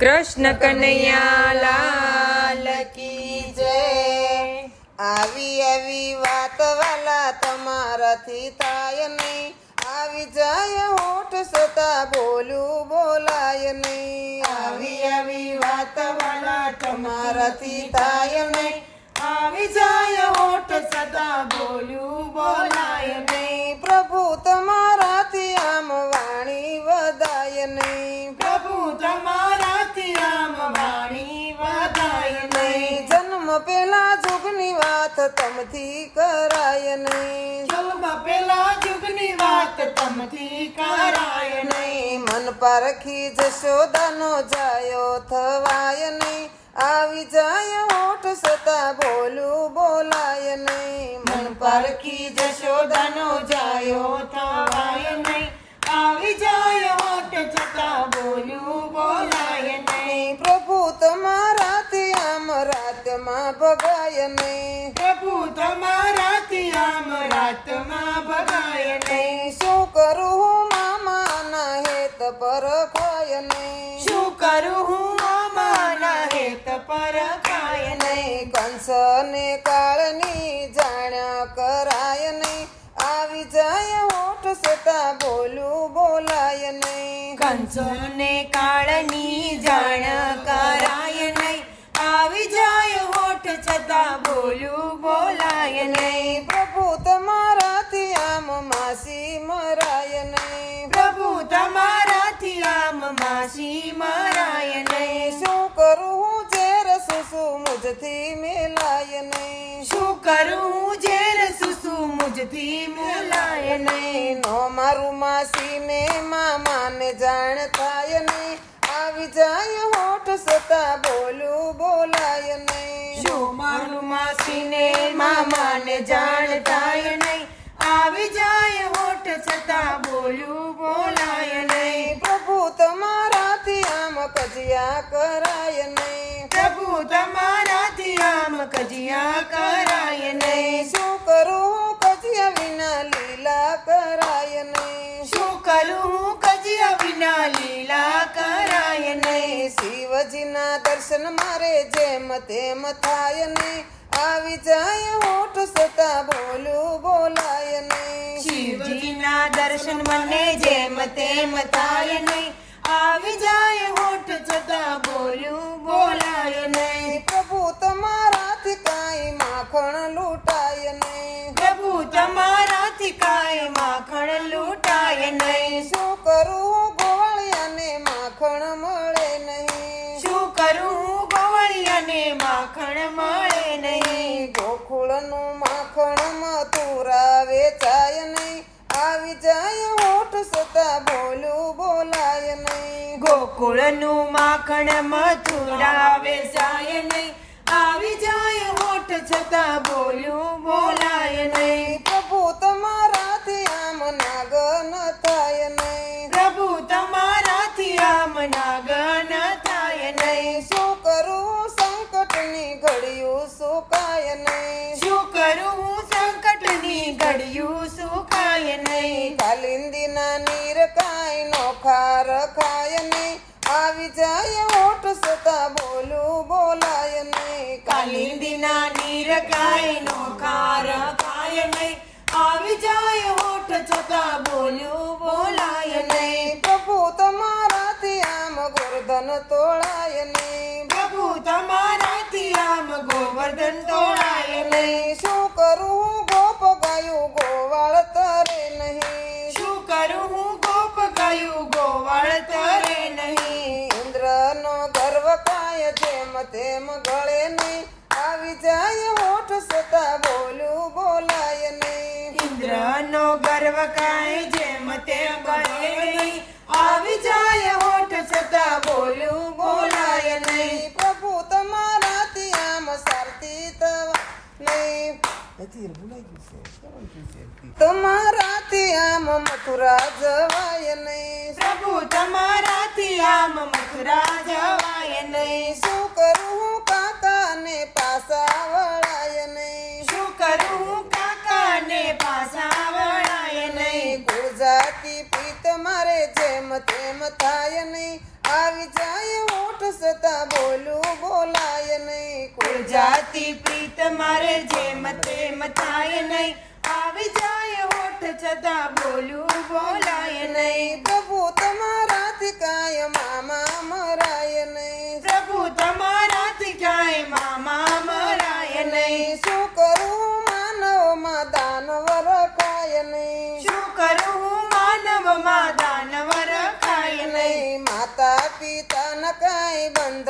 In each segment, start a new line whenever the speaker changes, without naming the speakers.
કૃષ્ણ કનૈયા લાલ કી જય.
આવી આવી વાત વાલા તમારાથી થાય નહીં. આવી જાય હોઠ સતા બોલું બોલાય નહીં. આવી આવી વાત વાલા તમારાથી થાય નહીં. આવી જાય હોઠ સતા બોલ્યું બોલાય નહીં. તમથી કરાય નહીં. પેલા જુગની વાત તમથી કરાય નહીં. મન પારખી જશોદાનો જાયો થવાય નહીં. આવી જાય હોઠ સતા બોલું બોલાય નહીં. મન પારખી જશોદાનો જાયો થવાય નહીં. આવી જાય હોઠ છતાં બોલ્યું બોલાય નહીં. પ્રભુ તમારાથી આમ રાતમાં ભગાય નહીં. તમારાથી આમ રાતમાં ભગાય નહીં શું કરું હું મામાના હેત પરખાય નહીં શું કરું હું મામાના હેત પરખાય નહીં કંસને કાળની જાણ્યા કરાય નહીં આવી જાય હોઠ સતા બોલું બોલાય નહીં
કંસને કાળની જાણ કરાય નહીં આવી જાય હોઠ બોલ્યું બોલું બોલાય નહીં.
પ્રભુ તમારાથી આમ માસી મરાય નહીં.
પ્રભુ તમારાથી આમ માસી મરાય નહીં.
શું કરું હું ઝેર સુસુ મુજથી મેલાય નહીં.
શું કરું ઝેર સુસુ મુજથી મેલાય નહીં.
નો મારું માસી ને મામાને જાણ થાય નહીં. આવી જાય હોઠ સતા બોલું બોલાય નહીં.
મારું માસીને મામાને જાણ થાય નહીં. આવી જાય હોઠ છતાં બોલું બોલાય નહીં.
પ્રભુ તમારાથી આમ કજિયા કરાય નહીં.
પ્રભુ તમારાથી આમ કજિયા કરાય નહીં.
શું કરું કજિયા વિના લીલા કરાય શિવજીના દર્શન મારે જેમ તેમ થાય ને. આવી જાય હોઠ સતા બોલું બોલાય નહીં
શિવજીના દર્શન મને જેમ તેમ થાય નહીં આવી જાય હોઠ છતાં બોલું બોલાય
સતા બોલું બોલાય નહીં.
ગોકુળનું માખણ મથુરા વેચાય નહીં. આવી જાય હોઠ છતાં બોલું બોલાય નહીં.
પ્રભુ તમારાથી આમ નાગન થાય નહીં.
પ્રભુ તમારાથી આમ નાગન
આવી જાય હોઠ સતા બોલું બોલાય નહીં.
કાલિંદીના નીર કાય નો કાર કાય નહીં. આવી જાય હોઠ છતાં બોલ્યું બોલાય નહીં.
પ્રભુ તમારાથી આમ ગોવર્ધન તોળાય નહીં.
પ્રભુ તમારાથી આમ ગોવર્ધન નહીં
નહીં. શું જેમ તેમ ગળે નહીં. આવી જાય હોઠ સતા બોલું બોલાય નહીં.
ઇન્દ્રનો ગર્વ કાંઈ જેમ તેમ ગળે નહીં. આવી જાય હોઠ સતા બોલ્યું બોલાય નહીં.
પ્રભુ તમારા આમ સારથી તવા નહીં. તમારાથી આમ મથુરા જવાય નહીં
પ્રભુ તમારાથી આમ મથુરા જવાય નહીં
શું કરું હું કાકાને પાસા વળાય નહીં
શું કરું કાકાને પાસા વળાય નહીં
ગુરજાતી પીત મારે જેમ તેમ થાય નહીં આવી જાય ઓઠ સતા બોલું બોલાય નહીં.
કોઈ જાતિ પ્રીત મારે જેમ તેમ થાય નહીં. આવી જાય ઓઠ છતાં બોલું બોલાય નહીં.
પ્રભુ તમારાથી કાય મામા મરાય નહીં.
પ્રભુ તમારાથી કાય મામા મરાય નહીં
નહીં શું કરું માનવમાં દાનવ રખાય નહીં
શું કરું હું માનવમાં દાનવ રખાય નહીં
નહીં માતા પિતાના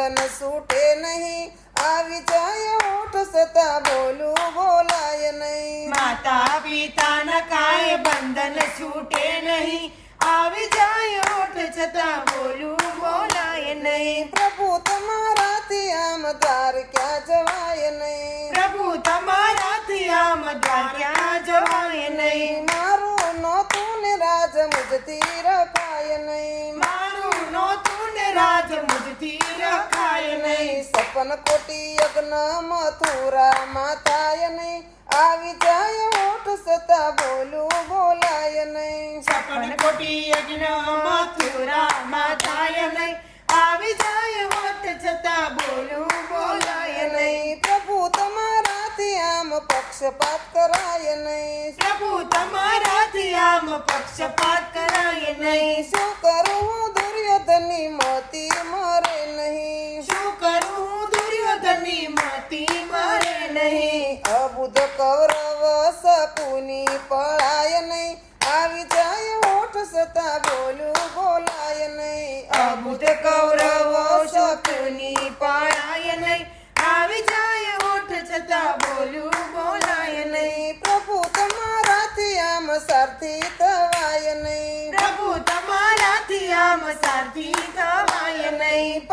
કાંઈ બંધન છૂટે નહીં આવી જાય ઓઠ છતાં બોલું બોલાય નહીં
માતા પિતાના કાંઈ બંધન છૂટે નહીં આવી જાય હોઠ છતાં બોલું બોલાય નહીં
પ્રભુ તમારાથી આમ દ્વાર ક્યાં જવાય નહીં
પ્રભુ તમારાથી આમ ક્યાં જવાય નહીં
મારું નહોતું ને રાજ મુજથી રખાય નહીં
મારું નોતું ને રાજ મુજથી રખાય નહીં
નહીં સપન કોટી યજ્ઞ મથુરામાં થાય નહીં. આવી જાય ઓઠ સતા બોલું બોલાય નહીં.
કોટી યજ્ઞ મથુરામાં થાય નહીં. આવી જાય હોઠ છતાં બોલું બોલાય નહીં.
પ્રભુ તમારાથી આમ પક્ષપાત કરાય નહીં.
પ્રભુ તમારાથી આમ પક્ષપાત કરાય નહીં.
શું કરું દુર્યોધની મોતી મરે નહીં.
મતી મરે નહીં.
અબુધ કૌરવ સકુની પળાય નહીં. આવી જાય ઓઠ સતા બોલું બોલાય નહીં.
અબુધ કૌરવ શકની પળાય નહીં. આવી જાય ઓઠ છતાં બોલું બોલાય નહીં.
પ્રભુ તમારાથી આમ સારથી થવાય નહીં.
પ્રભુ તમારાથી આમ સારથી થવાય નહીં.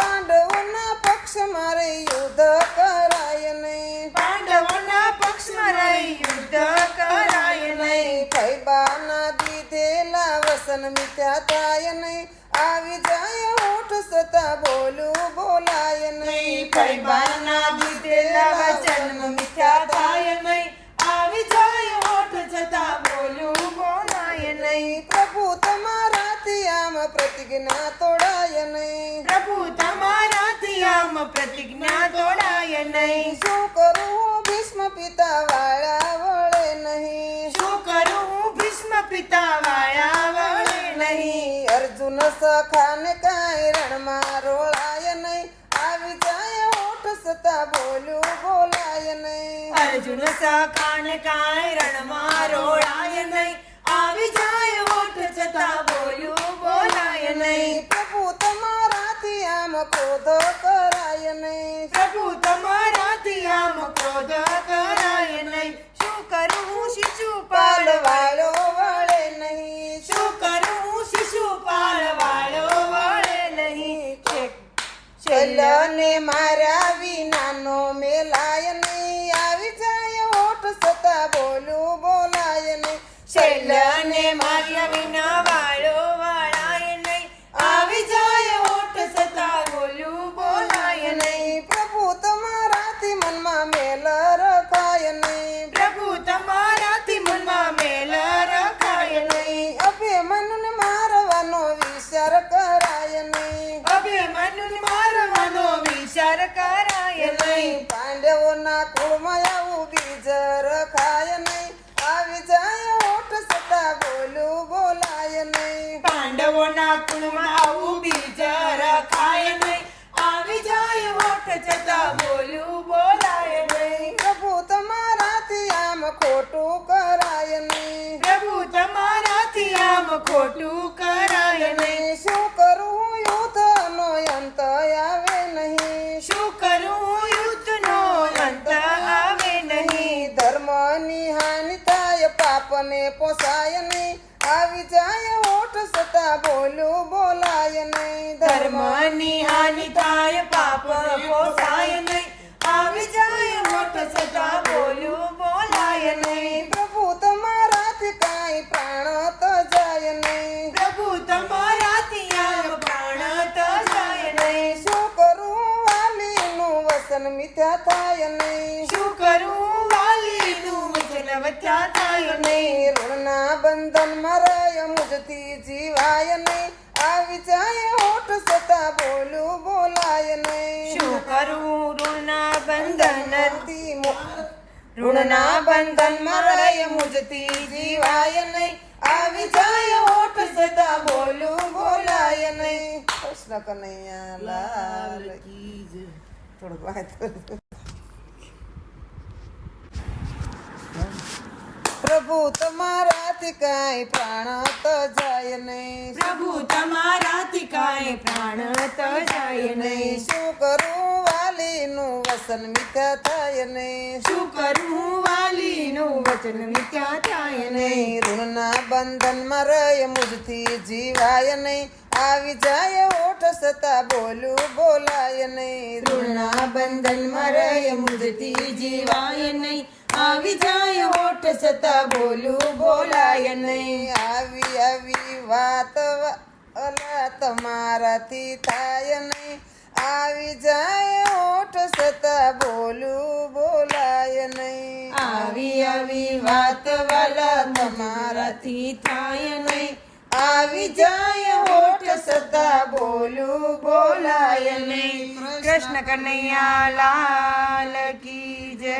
પક્ષ મારે યુદ્ધ કરાય નહીં
પાંડવોના પક્ષમાં રહી યુદ્ધ કરાય નહીં
ફૈબાના દીધેલા વસન મિત્યા થાય નહીં આવી જાય ઓઠ સતા બોલું બોલાય
નહીં ફૈબાના દીધેલા વચન મિત્યા થાય નહીં આવી જાય હોઠ જતા બોલું બોલાય નહીં
પ્રભુ તમારાથી આમ પ્રતિજ્ઞા તોડાય નહીં
પ્રભુ તમારાથી આમ પ્રતિજ્ઞા તોડાય નહીં.
શું કરું ભીષ્મ પિતા વાળા વળે નહીં?
શું કરું ભીષ્મ પિતા વાળા વળે નહીં?
અર્જુન સખાને કાંઈ રણમાં રોળાય નહીં. આવી જાય ઓઠ સતા બોલું બોલાય નહીં.
અર્જુન સખાને કાંઈ રણમાં રોળાય નહીં. આવી જાય હોઠ સતા બોલ્યું બોલાય નહીં.
આમ ક્રોધ કરાય નહીં.
પ્રભુ તમારાથી આમ ક્રોધ કરાય નહીં. શું કરું શિશુ પાલ
વાળો વળે નહીં.
શું કરું શિશુ પાલ વાળો વળે નહીં
છેલ્લને માર્યા વિનાનો મેલાય નહીં. આવી જાય ઓઠ છતાં બોલું બોલાય નહીં.
છેલ્લાને માર્યા વિના વાળો
કુળમાં આવું બીજ રખાય નહીં. આવી જાય
હોઠ જતા બોલું બોલાય નહીં.
પ્રભુ તમારાથી આમ ખોટું કરાય નહીં.
પ્રભુ તમારાથી આમ ખોટું કરાય નહીં.
શું કરું યુદ્ધનો અંત આવે નહીં?
શું કરું યુદ્ધનો અંત આવે નહીં
નહીં? ધર્મની હાનિ થાય પાપને પોસાય નહીં. આવી જાય છતાં બોલું બોલાય નહીં
ધર્મની હાનિ થાય, પાપ પોસાય નહીં. આવી જાય મોટ છતાં બોલું બોલાય નહીં.
પ્રભુ તમારાથી કાંઈ પ્રાણ તો જાય નહીં.
પ્રભુ તમારાથી આમ પ્રાણ તો જાય નહીં.
શું કરું વાલીનું વસન મિથ્યા થાય નહીં
શું કરું વાલીનું વચન વચ્ચા થાય નહીં
ઋણના બંધનમાં રહે મુજથી જીવાય નહીં આવી જાય હોઠ છતાં બોલું બોલાય નહીં
શું કરવું ઋણના બંધન?
મો- ઋણના બંધન મરાય મુજથી જીવાય નહીં આવી જાય હોઠ છતાં બોલું બોલાય નહીં કૃષ્ણ કનૈયા લાલ થોડુંક વાત પ્રભુ તમારાથી કાંઈ પ્રાણ તો જાય નહીં.
પ્રભુ તમારાથી કાંઈ પ્રાણ તો જાય નહીં.
શું કરું વાલીનું વસન મીઠા થાય નહીં.
શું કરવું વાલીનું વચન મિથ્યા થાય નહીં.
ઋણના બંધનમાં રહે મુજથી જીવાય નહીં. આવી જાય ઓઠ સતા બોલું બોલાય નહીં.
ઋણના બંધનમાં રહે મુજથી જીવાય નહીં. આવી જાય હોઠ છતાં બોલું બોલાય નહીં.
આવી આવી વાત અલા તમારાથી થાય નહીં. આવી જાય ઓઠ છતાં બોલું બોલાય નહીં.
આવી આવી વાત વાલા તમારાથી થાય નહીં.
આવી જાય
હોઠ છતાં બોલું બોલાય નહીં. કૃષ્ણ કનૈયા લાલ કી જય.